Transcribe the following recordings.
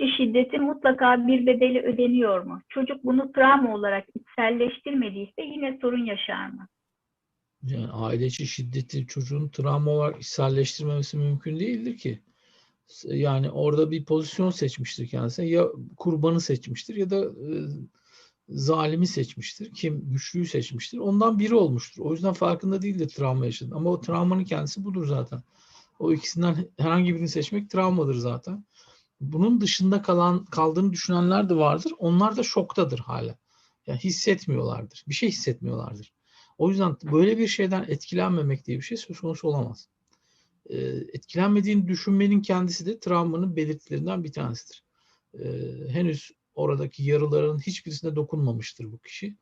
içi şiddetin mutlaka bir bedeli ödeniyor mu? Çocuk bunu travma olarak içselleştirmediyse yine sorun yaşar mı? Yani aile içi şiddeti çocuğun travma olarak içselleştirmemesi mümkün değildir ki. Yani orada bir pozisyon seçmiştir kendisine. Ya kurbanı seçmiştir ya da e, zalimi seçmiştir. Kim güçlüyü seçmiştir. Ondan biri olmuştur. O yüzden farkında değildir travma yaşadı. Ama o travmanın kendisi budur zaten. O ikisinden herhangi birini seçmek travmadır zaten. Bunun dışında kalan kaldığını düşünenler de vardır. Onlar da şoktadır hala. Yani hissetmiyorlardır. Bir şey hissetmiyorlardır. O yüzden böyle bir şeyden etkilenmemek diye bir şey söz konusu olamaz. Ee, etkilenmediğini düşünmenin kendisi de travmanın belirtilerinden bir tanesidir. Ee, henüz oradaki yarıların hiçbirisine dokunmamıştır bu kişi.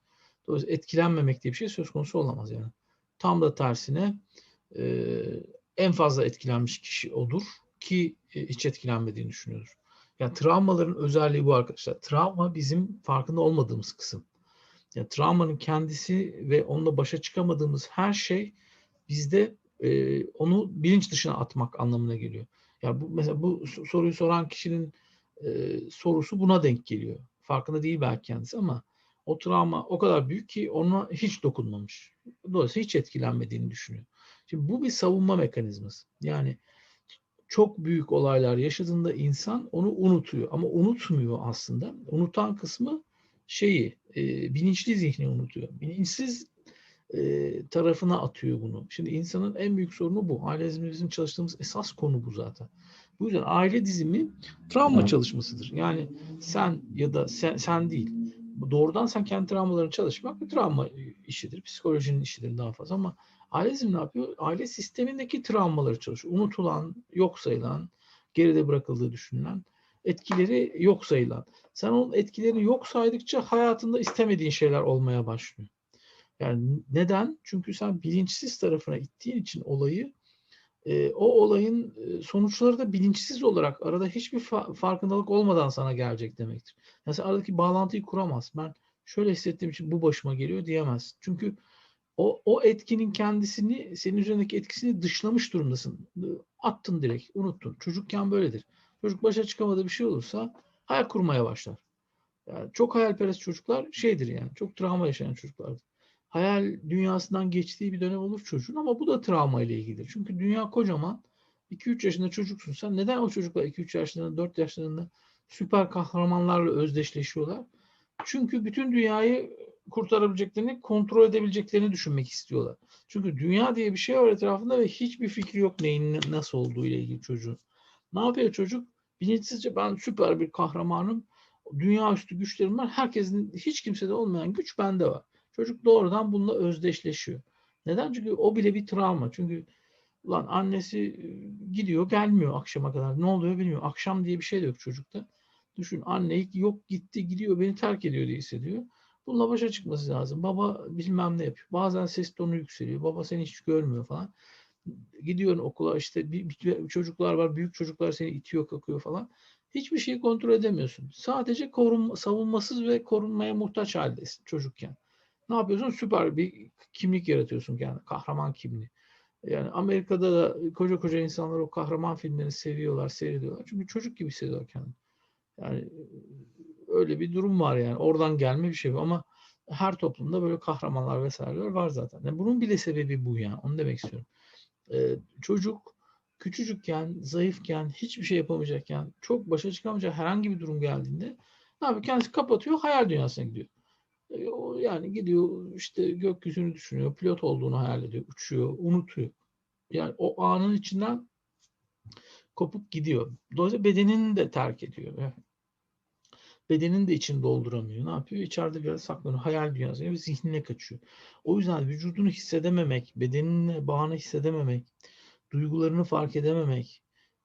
Dolayısıyla etkilenmemek diye bir şey söz konusu olamaz yani. Tam da tersine e, en fazla etkilenmiş kişi odur ki e, hiç etkilenmediğini düşünüyordur. Yani travmaların özelliği bu arkadaşlar. Travma bizim farkında olmadığımız kısım. Yani travmanın kendisi ve onunla başa çıkamadığımız her şey bizde e, onu bilinç dışına atmak anlamına geliyor. Yani bu mesela bu soruyu soran kişinin e, sorusu buna denk geliyor. Farkında değil belki kendisi ama o travma o kadar büyük ki ona hiç dokunmamış. Dolayısıyla hiç etkilenmediğini düşünüyor. Şimdi bu bir savunma mekanizması. Yani çok büyük olaylar yaşadığında insan onu unutuyor ama unutmuyor aslında. Unutan kısmı şeyi e, bilinçli zihni unutuyor. Bilinçsiz e, tarafına atıyor bunu. Şimdi insanın en büyük sorunu bu. Aile dizimi bizim çalıştığımız esas konu bu zaten. Bu yüzden aile dizimi travma çalışmasıdır. Yani sen ya da sen, sen değil. Doğrudan sen kendi travmalarını çalışmak bir travma işidir. Psikolojinin işidir daha fazla ama aile dizimi ne yapıyor? Aile sistemindeki travmaları çalışıyor. Unutulan, yok sayılan, geride bırakıldığı düşünülen etkileri yok sayılan. Sen onun etkilerini yok saydıkça hayatında istemediğin şeyler olmaya başlıyor. Yani neden? Çünkü sen bilinçsiz tarafına ittiğin için olayı e, o olayın sonuçları da bilinçsiz olarak arada hiçbir fa- farkındalık olmadan sana gelecek demektir. Sen aradaki bağlantıyı kuramaz. Ben şöyle hissettiğim için bu başıma geliyor diyemez. Çünkü o, o etkinin kendisini, senin üzerindeki etkisini dışlamış durumdasın. Attın direkt, unuttun. Çocukken böyledir. Çocuk başa çıkamadığı bir şey olursa hayal kurmaya başlar. Yani çok hayalperest çocuklar şeydir yani. Çok travma yaşayan çocuklardır. Hayal dünyasından geçtiği bir dönem olur çocuğun ama bu da travma ile ilgilidir. Çünkü dünya kocaman. 2-3 yaşında çocuksun sen. Neden o çocuklar 2-3 yaşlarında, 4 yaşlarında süper kahramanlarla özdeşleşiyorlar? Çünkü bütün dünyayı kurtarabileceklerini, kontrol edebileceklerini düşünmek istiyorlar. Çünkü dünya diye bir şey var etrafında ve hiçbir fikri yok neyin nasıl olduğu ile ilgili çocuğun. Ne yapıyor çocuk? Bilinçsizce ben süper bir kahramanım. Dünya üstü güçlerim var. Herkesin hiç kimsede olmayan güç bende var. Çocuk doğrudan bununla özdeşleşiyor. Neden? Çünkü o bile bir travma. Çünkü lan annesi gidiyor gelmiyor akşama kadar. Ne oluyor bilmiyor. Akşam diye bir şey de yok çocukta. Düşün anne yok gitti gidiyor beni terk ediyor diye hissediyor. Bununla başa çıkması lazım. Baba bilmem ne yapıyor. Bazen ses tonu yükseliyor. Baba seni hiç görmüyor falan. Gidiyorsun okula işte bir, bir, çocuklar var. Büyük çocuklar seni itiyor kakıyor falan. Hiçbir şeyi kontrol edemiyorsun. Sadece korun, savunmasız ve korunmaya muhtaç haldesin çocukken. Ne yapıyorsun? Süper bir kimlik yaratıyorsun yani kahraman kimliği. Yani Amerika'da da koca koca insanlar o kahraman filmlerini seviyorlar, seyrediyorlar. Çünkü çocuk gibi hissediyor kendini. Yani öyle bir durum var yani. Oradan gelme bir şey ama her toplumda böyle kahramanlar vesaireler var zaten. Yani bunun bile sebebi bu yani. Onu demek istiyorum. Ee, çocuk küçücükken, zayıfken, hiçbir şey yapamayacakken, çok başa çıkamayacak herhangi bir durum geldiğinde ne yapıyor? Kendisi kapatıyor, hayal dünyasına gidiyor. Ee, yani gidiyor işte gökyüzünü düşünüyor, pilot olduğunu hayal ediyor, uçuyor, unutuyor. Yani o anın içinden kopup gidiyor. Dolayısıyla bedenini de terk ediyor. Yani bedenin de içini dolduramıyor. Ne yapıyor? İçeride biraz saklanıyor. Hayal dünyasına ve zihnine kaçıyor. O yüzden vücudunu hissedememek, bedeninle bağını hissedememek, duygularını fark edememek,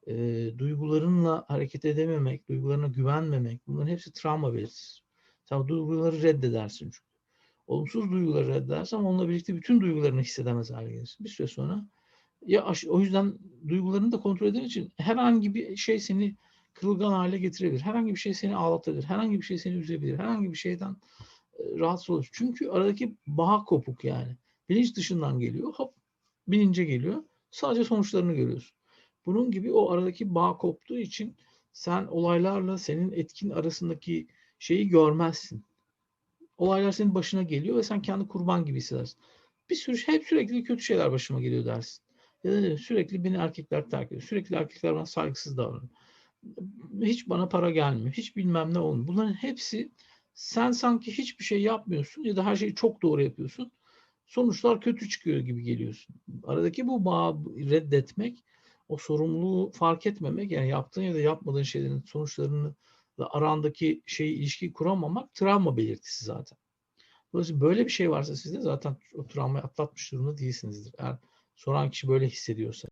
e, duygularınla hareket edememek, duygularına güvenmemek bunların hepsi travma belirtisi. Sen duyguları reddedersin çünkü. Olumsuz duyguları reddedersen onunla birlikte bütün duygularını hissedemez hale gelirsin. Bir süre sonra ya o yüzden duygularını da kontrol eden için herhangi bir şey seni kırılgan hale getirebilir. Herhangi bir şey seni ağlatabilir. Herhangi bir şey seni üzebilir. Herhangi bir şeyden e, rahatsız olur. Çünkü aradaki bağ kopuk yani. Bilinç dışından geliyor. Hop bilince geliyor. Sadece sonuçlarını görüyorsun. Bunun gibi o aradaki bağ koptuğu için sen olaylarla senin etkin arasındaki şeyi görmezsin. Olaylar senin başına geliyor ve sen kendi kurban gibi hissedersin. Bir sürü hep sürekli kötü şeyler başıma geliyor dersin. Ya da sürekli beni erkekler terk ediyor. Sürekli erkekler bana saygısız davranıyor. Hiç bana para gelmiyor. Hiç bilmem ne olmuyor. Bunların hepsi sen sanki hiçbir şey yapmıyorsun ya da her şeyi çok doğru yapıyorsun. Sonuçlar kötü çıkıyor gibi geliyorsun. Aradaki bu bağı reddetmek, o sorumluluğu fark etmemek, yani yaptığın ya da yapmadığın şeylerin sonuçlarını arandaki şey ilişki kuramamak travma belirtisi zaten. Dolayısıyla böyle bir şey varsa sizde zaten o travmayı atlatmış durumda değilsinizdir. Eğer soran kişi böyle hissediyorsa.